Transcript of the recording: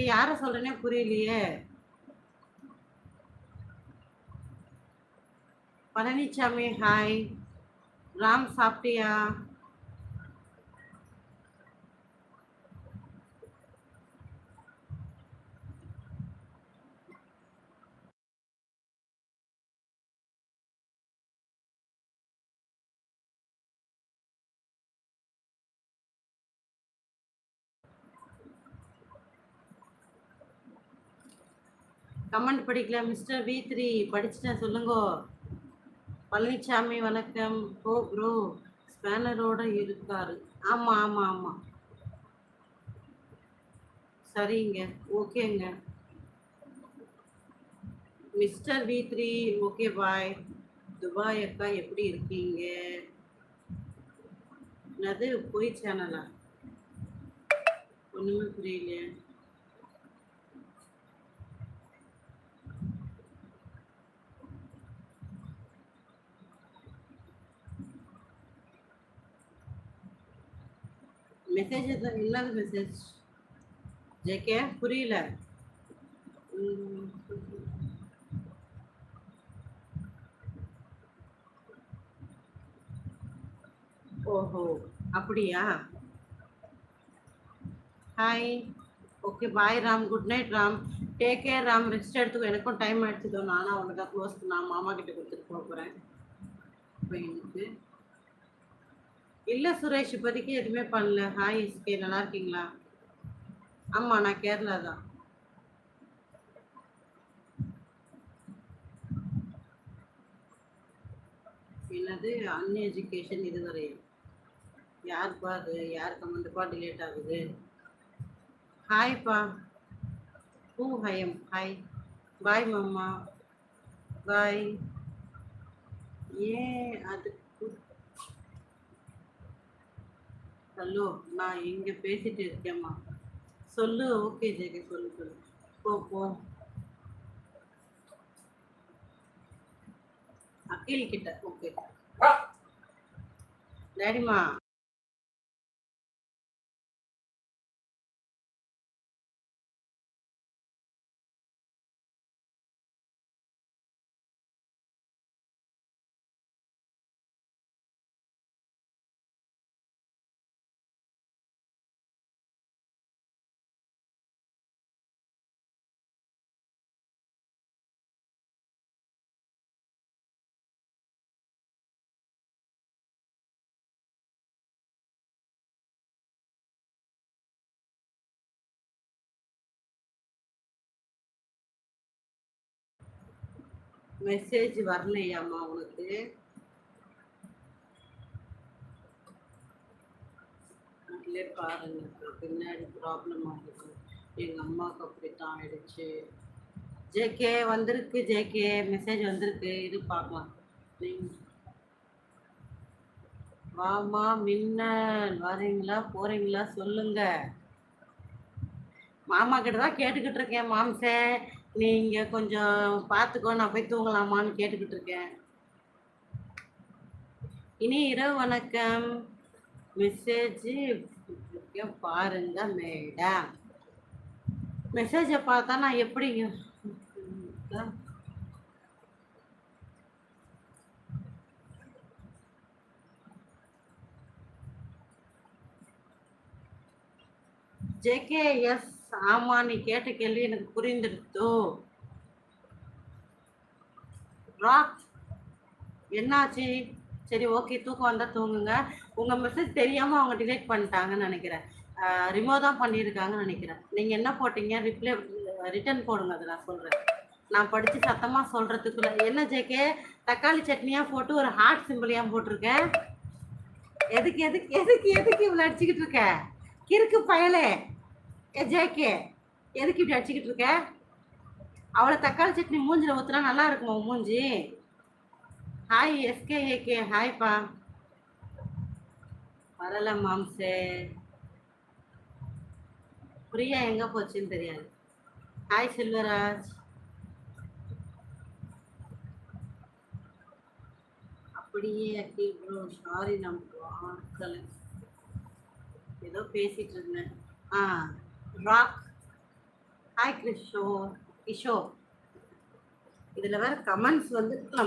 யார சொல்றேனே புரியலையே. பழனிசாமி ஹாய் ராம் சாப்பிட்டியா? கமெண்ட் படிக்கல. மிஸ்டர் வி த்ரீ படிச்சுட்டேன். சொல்லுங்கோ. பழனிசாமி வணக்கம். ஓ ப்ரோ ஸ்பேனரோட இருக்காரு. ஆமாம் ஆமாம் ஆமாம் சரிங்க. ஓகேங்க. Mister V three okay bye Dubai அக்கா எப்படி இருக்கீங்க? என்னது? பொய் சேனலா? ஒன்றுமே புரியலையே. மெசேஜ் இல்லாத மெசேஜ் ஜெகே புரியல. ஓஹோ அப்படியா? Hi okay bye Ram good night Ram take care Ram rest எடுத்துக்கோ. எனக்கும் டைம் ஆயிடுச்சுதோ நானும் அவனுக்கு க்ளோஸ் நான் மாமா கிட்ட கொடுத்துட்டு போக போகிறேன் எனக்கு இல்லை சுரேஷ் இப்போதைக்கு எதுவுமே பண்ணல. Hi SK. நல்லா இருக்கீங்களா? ஆமாம் நான் கேரளா தான். என்னது? அன் எஜுகேஷன் இதுவரை. யாருப்பா அது? யார் கமெண்ட்டுப்பா டிலேட் ஆகுது. ஹாய்ப்பா ஹூ ஹயம் ஹாய் பாய் மாமா. பாய் ஏன் அது ஹலோ நான் இங்கே பேசிட்டு இருக்கேம்மா. சொல்லு ஓகே ஜெகே சொல்லு சொல்லு. போ போ. அகில் கிட்ட ஓகே டேடிமா மெசேஜ் வரலையாம்மா உனக்கு? அதிலே பாருங்க பின்னாடி ப்ராப்ளம் ஆகுது. எங்கள் அம்மாவுக்கு அப்படித்தான் ஆயிடுச்சு. ஜேகே வந்திருக்கு ஜேகே மெசேஜ் வந்திருக்கு. இது பார்க்கலாம் வாமா மின்னல். வரீங்களா போறீங்களா சொல்லுங்க. மாமா கிட்ட தான் கேட்டுக்கிட்டு இருக்கேன் மாம்சே. நீங்க கொஞ்சம் பார்த்துக்கோ நான் போய் தூங்கலாமான்னு கேட்டுக்கிட்டு இருக்கேன் இனி இரவு வணக்கம். மெசேஜ் பாருங்க மேடம் மெசேஜை பார்த்தா நான் எப்படி ஜெகேஎஸ் ஆமா நீ கேட்ட கேள்வி எனக்கு புரிந்துடுத்தோ ராக் என்னாச்சு? சரி ஓகே தூக்கம் வந்தால் தூங்குங்க. உங்கள் மெசேஜ் தெரியாமல் அவங்க டிலேட் பண்ணிட்டாங்கன்னு நினைக்கிறேன். ரிமூவ் தான் பண்ணியிருக்காங்கன்னு நினைக்கிறேன். நீங்கள் என்ன போட்டீங்க? ரிப்ளை ரிட்டர்ன் போடுங்க அதை நான் சொல்கிறேன் நான் படித்து சத்தமாக சொல்கிறதுக்குள்ள என்ன ஜேகே தக்காளி சட்னியாக போட்டு ஒரு ஹார்ட் சிம்பிளையாக போட்டிருக்கேன்? எதுக்கு எதுக்கு எதுக்கு எதுக்கு இவ்வளோ அடிச்சுக்கிட்டு இருக்க? கிறுக்கு பயலே. ஏ ஜேகே எதுக்கு இப்படி அடிச்சுக்கிட்டு இருக்க? அவளை தக்காளி சட்னி மூஞ்சில் ஊற்றுனா நல்லா இருக்குமா மூஞ்சி? ஹாய் எஸ்கே ஏகே ஹாய்ப்பா வரல மாம்சே. பிரியா எங்கே போச்சுன்னு தெரியாது. ஹாய் செல்வராஜ். அப்படியே அக்கி ப்ரோ சாரி நம்ம ஏதோ பேசிகிட்டு இருந்தேன். ஆ. ராக் ஹாய் கிருஷோ கிஷோர் இதில் வேற கமெண்ட்ஸ் வந்து நம்ம